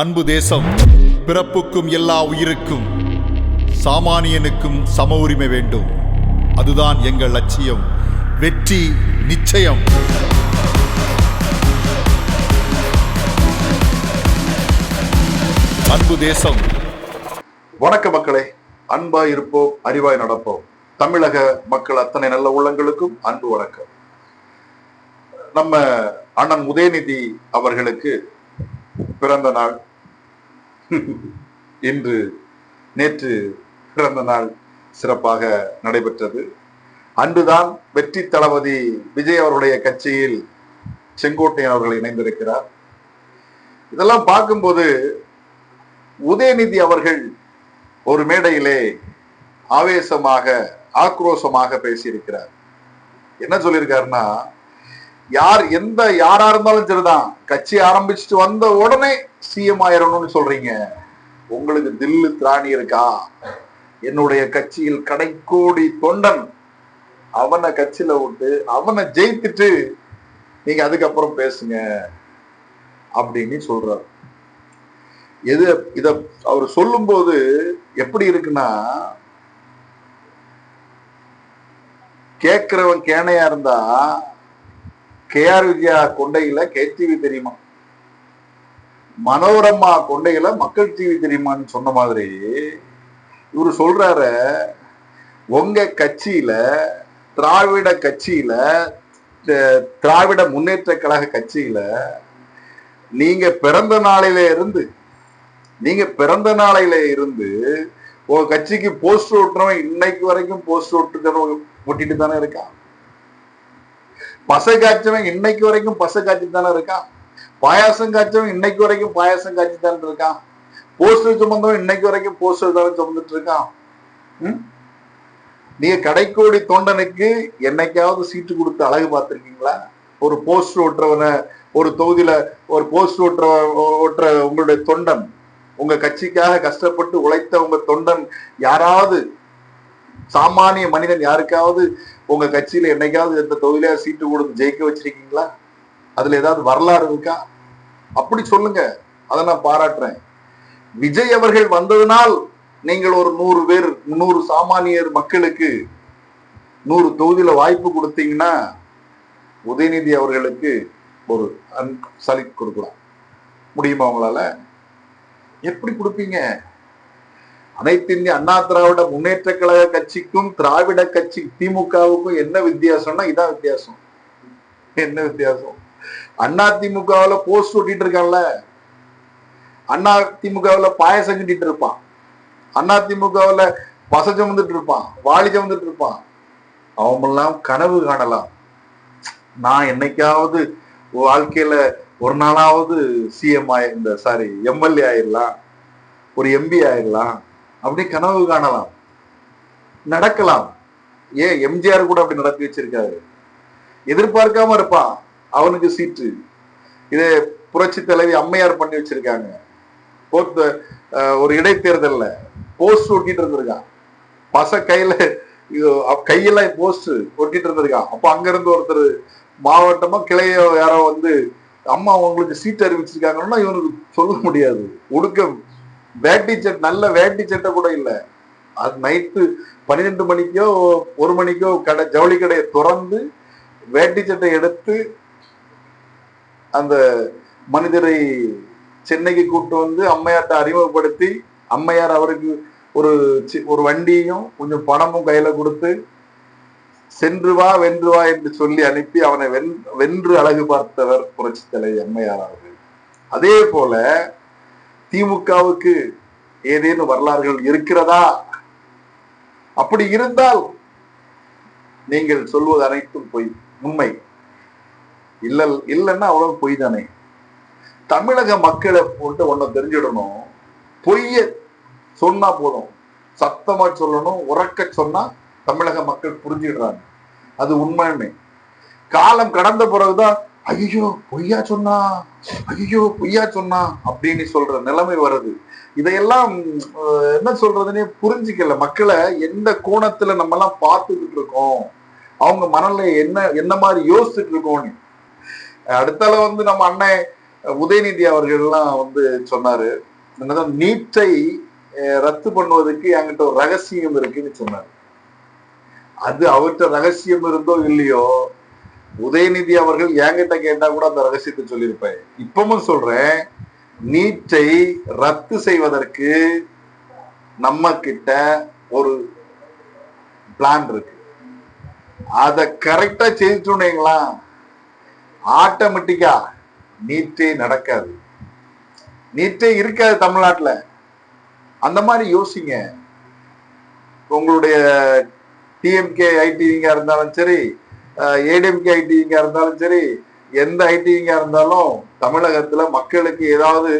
அன்பு தேசம் பிறப்புக்கும் எல்லா உயிருக்கும் சாமானியனுக்கும் சம உரிமை வேண்டும். அதுதான் எங்கள் லட்சியம் வெற்றி நிச்சயம். அன்பு தேசம். வணக்க மக்களே அன்பாய் இருப்போம் அறிவாய் நடப்போம். தமிழக மக்கள் அத்தனை நல்ல உள்ளங்களுக்கும் அன்பு வணக்கம். நம்ம அண்ணன் உதயநிதி அவர்களுக்கு பிறந்த நாள். இன்று நேற்று பிறந்த நாள் சிறப்பாக நடைபெற்றது. அன்றுதான் வெற்றி தளபதி விஜய் அவருடைய கட்சியில் செங்கோட்டையன் அவர்கள் இணைந்திருக்கிறார். இதெல்லாம் பார்க்கும்போது உதயநிதி அவர்கள் ஒரு மேடையிலே ஆவேசமாக ஆக்ரோஷமாக பேசியிருக்கிறார். என்ன சொல்லியிருக்காருன்னா யார் எந்த யாரா இருந்தாலும் சரிதான். கட்சி ஆரம்பிச்சுட்டு வந்த உடனே சிஎம் ஆயிரணும்னு சொல்றீங்க. உங்களுக்கு தில்லு திராணி இருக்கா? என்னுடைய கட்சியில் கடைக்கோடி தொண்டன் அவனை கட்சியில விட்டு அவனை ஜெயித்துட்டு நீங்க அதுக்கப்புறம் பேசுங்க அப்படின்னு சொல்றாரு. எது இத அவர் சொல்லும்போது எப்படி இருக்குன்னா கேட்கிறவன் கேனையா இருந்தா கேஆர் விஜயா கொண்டையில கே டிவி தெரியுமா மனோரமா கொண்டையில மக்கள் டிவி தெரியுமான்னு சொன்ன மாதிரி இவர் சொல்றாரு உங்க கட்சியில திராவிட கட்சியில திராவிட முன்னேற்ற கழக கட்சியில நீங்க பிறந்த நாளில இருந்து நீங்க பிறந்த நாளையில இருந்து உங்க கட்சிக்கு போஸ்டர் ஓட்டுறவன் இன்னைக்கு வரைக்கும் போஸ்டர் ஓட்டுக்கிறவங்க ஒட்டிட்டு தானே இருக்கான். பசை காய்ச்சவன் இன்னைக்கு வரைக்கும் பசை காய்ச்சி தானே இருக்கான். பாயாசம் காய்ச்சவன் இன்னைக்கு வரைக்கும் பாயாசம் காய்ச்சி தானே இருக்கான். போஸ்டர் சுமந்தவன் இன்னைக்கு வரைக்கும் போஸ்டர் தானே சுமந்துட்டு இருக்கான். ம்? நீங்க கடைக்கோடி தொண்டனுக்கு என்னைக்காவது சீட்டு கொடுத்து அழகு பார்த்துருக்கீங்களா? ஒரு போஸ்டர் ஓட்டுறவனை ஒரு தொகுதியில ஒரு போஸ்டர் ஓட்டுற ஓட்டுற உங்களுடைய தொண்டன். உங்க கட்சிக்காக கஷ்டப்பட்டு உழைத்த உங்க தொண்டன் யாராவது சாமானிய மனிதன் யாருக்காவது உங்க கட்சியில என்னைக்காவது எந்த தொழிலாளர் சீட்டு கொடுத்து ஜெயிக்க வச்சிருக்கீங்களா? அதுல ஏதாவது வரலாறு இருக்கா? அப்படி சொல்லுங்க. அதை நான் பாராட்டுறேன். விஜய் அவர்கள் வந்ததுனால் நீங்கள் ஒரு நூறு பேர் நூறு சாமானியர் மக்களுக்கு நூறு தொகுதியில வாய்ப்பு கொடுத்தீங்கன்னா உதயநிதி அவர்களுக்கு ஒரு அன் சலி கொடுக்கலாம். முடியுமா உங்களால? எப்படி கொடுப்பீங்க? அனைத்து இந்திய அண்ணா திராவிட முன்னேற்ற கழக கட்சிக்கும் திராவிட கட்சி திமுகவுக்கும் என்ன வித்தியாசம்னா இதான் வித்தியாசம். என்ன வித்தியாசம்? அண்ணா திமுகவுல போஸ்ட் ஒட்டிட்டு இருக்கான்ல. அண்ணா திமுகவுல பாயசம் கட்டிட்டு இருப்பான். அண்ணா திமுகவுல பச சுமந்துட்டு இருப்பான் வாலி சுமந்துட்டு இருப்பான். அவங்கெல்லாம் கனவு காணலாம். நான் என்னைக்காவது வாழ்க்கையில ஒரு நாளாவது சிஎம் ஆயிருந்த இந்த சாரி எம்எல்ஏ ஆயிடலாம் ஒரு எம்பி ஆயிடலாம் அப்படி கனவு காணலாம். நடக்கலாம். ஏன் எம்ஜிஆர் கூட அப்படி நடத்தி வச்சிருக்காரு? எதிர்பார்க்காம இருப்பான். அவனுக்கு சீட்டு. இது புரட்சி தலைவி அம்மையார் பண்ணி வச்சிருக்காங்க. போத்த ஒரு இடைத்தேர்தல்ல. போஸ்ட் ஒட்டிட்டு இருந்திருக்கான். பச கையில கையெல்லாம் போஸ்ட் ஒட்டிட்டு இருந்திருக்கான். அப்ப அங்க இருந்து ஒருத்தர் மாவட்டமா கிளையோ யாரோ வந்து அம்மா உங்களுக்கு சீட் அறிவிச்சிருக்காங்கன்னா இவனுக்கு சொல்ல முடியாது. ஒடுக்கம். வேட்டி சட்டை நல்ல வேட்டி சட்டை கூட இல்லை. அது நைட்டு பன்னிரெண்டு மணிக்கோ ஒரு மணிக்கோ கடை ஜவுளி கடையை திறந்து வேட்டி சட்டை எடுத்து அந்த மனிதரை சென்னைக்கு கூட்டு வந்து அம்மையார்ட்ட அறிமுகப்படுத்தி அம்மையார் அவருக்கு ஒரு சி- ஒரு வண்டியும் கொஞ்சம் பணமும் கையில கொடுத்து சென்று வா வென்று வா என்று சொல்லி அனுப்பி அவனை வென் வென்று அழகு பார்த்தவர் புரட்சி தலைவி அம்மையார் அவர்கள். அதே போல திமுகவுக்கு ஏதேனும் வரலாறுகள் இருக்கிறதா? அப்படி இருந்தால் நீங்கள் சொல்வது அனைத்தும் பொய் உண்மை. இல்ல இல்லைன்னா அவ்வளவு பொய் தானே. தமிழக மக்களை போட்டு ஒண்ணு தெரிஞ்சிடணும். பொய்ய சொன்னா போதும். சத்தமா சொல்லணும் உறக்க சொன்னா தமிழக மக்கள் புரிஞ்சிடுறாங்க அது உண்மையுமே காலம் கடந்த பிறகுதான் ஐயோ பொய்யா சொன்னா? ஐயோ பொய்யா சொன்னா? அப்படின்னு சொல்ற நிலைமை வருது. இதையெல்லாம் என்ன சொல்றதுன்னே புரிஞ்சுக்கல. மக்களை எந்த கோணத்துல நம்ம எல்லாம் பார்த்துக்கிட்டு இருக்கோம்? அவங்க மனநிலை என்ன என்ன மாதிரி யோசிச்சுட்டு இருக்கோம்னு. அடுத்தால வந்து நம்ம அண்ணன் உதயநிதி அவர்கள்லாம் வந்து சொன்னாரு. என்னதான் நீட்டை ரத்து பண்ணுவதற்கு என்கிட்ட ஒரு ரகசியம் இருக்குன்னு சொன்னார். அது அவர்கிட்ட ரகசியம் இருந்தோ இல்லையோ உதயநிதி அவர்கள் என்கிட்ட கேட்டா கூட அந்த ரகசியத்தை சொல்லியிருப்பேன் இப்பவும் சொல்றேன் நீட்டை ரத்து செய்வதற்கு நம்ம கிட்ட ஒரு பிளான் இருக்கு. அதை கரெக்டா செய்துட்டோம்னீங்களா ஆட்டோமேட்டிக்கா நீட்டே நடக்காது. நீட்டே இருக்காது தமிழ்நாட்டில். அந்த மாதிரி யோசிங்க. உங்களுடைய டிஎம்கே ஐடிவிங்க இருந்தாலும் சரி ஏடிஎம்கே ஐடிங்க இருந்தாலும் சரி எந்த ஐடிங்க இருந்தாலும் தமிழகத்துல மக்களுக்கு ஏதாவது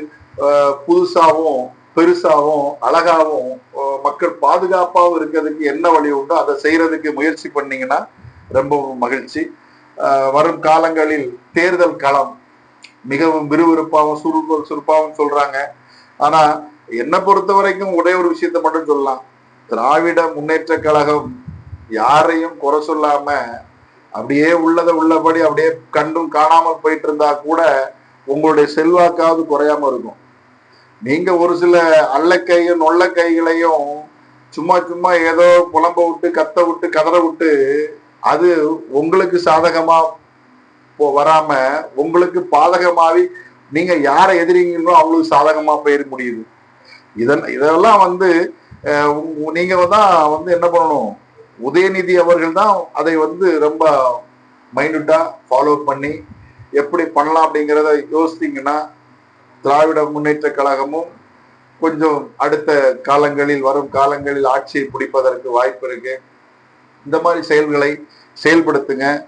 புதுசாகவும் பெருசாகவும் அழகாகவும் மக்கள் பாதுகாப்பாகவும் இருக்கிறதுக்கு என்ன வழி உண்டோ அதை செய்யறதுக்கு முயற்சி பண்ணீங்கன்னா ரொம்ப மகிழ்ச்சி. வரும் காலங்களில் தேர்தல் களம் மிகவும் விறுவிறுப்பாகவும் சுறுப்பு சுறுப்பாகவும் சொல்றாங்க. ஆனா என்னை பொறுத்த வரைக்கும் ஒரே ஒரு விஷயத்த மட்டும் சொல்லலாம். திராவிட முன்னேற்ற கழகம் யாரையும் குறை சொல்லாம அப்படியே உள்ளதை உள்ளபடி அப்படியே கண்டும் காணாமல் போயிட்டு இருந்தா கூட உங்களுடைய செல்வாக்காவது குறையாம இருக்கும். நீங்க ஒரு சில அல்லக்கையும் நொல்ல கைகளையும் சும்மா சும்மா ஏதோ புலம்ப விட்டு கத்த விட்டு கதற விட்டு அது உங்களுக்கு சாதகமா போ- வராம உங்களுக்கு பாதகமாவி நீங்க யாரை எதிரிங்களோ அவங்களுக்கு சாதகமா போயிட முடியுது. இதன் இதெல்லாம் வந்து நீங்க தான் வந்து என்ன பண்ணணும்? உதயநிதி அவர்கள் தான் அதை வந்து ரொம்ப மைண்யூட்டா ஃபாலோ பண்ணி எப்படி பண்ணலாம் அப்படிங்கிறத யோசித்தீங்கன்னா திராவிட முன்னேற்ற கழகமும் கொஞ்சம் அடுத்த காலங்களில் வரும் காலங்களில் ஆட்சியை பிடிப்பதற்கு வாய்ப்பு இருக்கு. இந்த மாதிரி செயல்களை செயல்படுத்துங்க.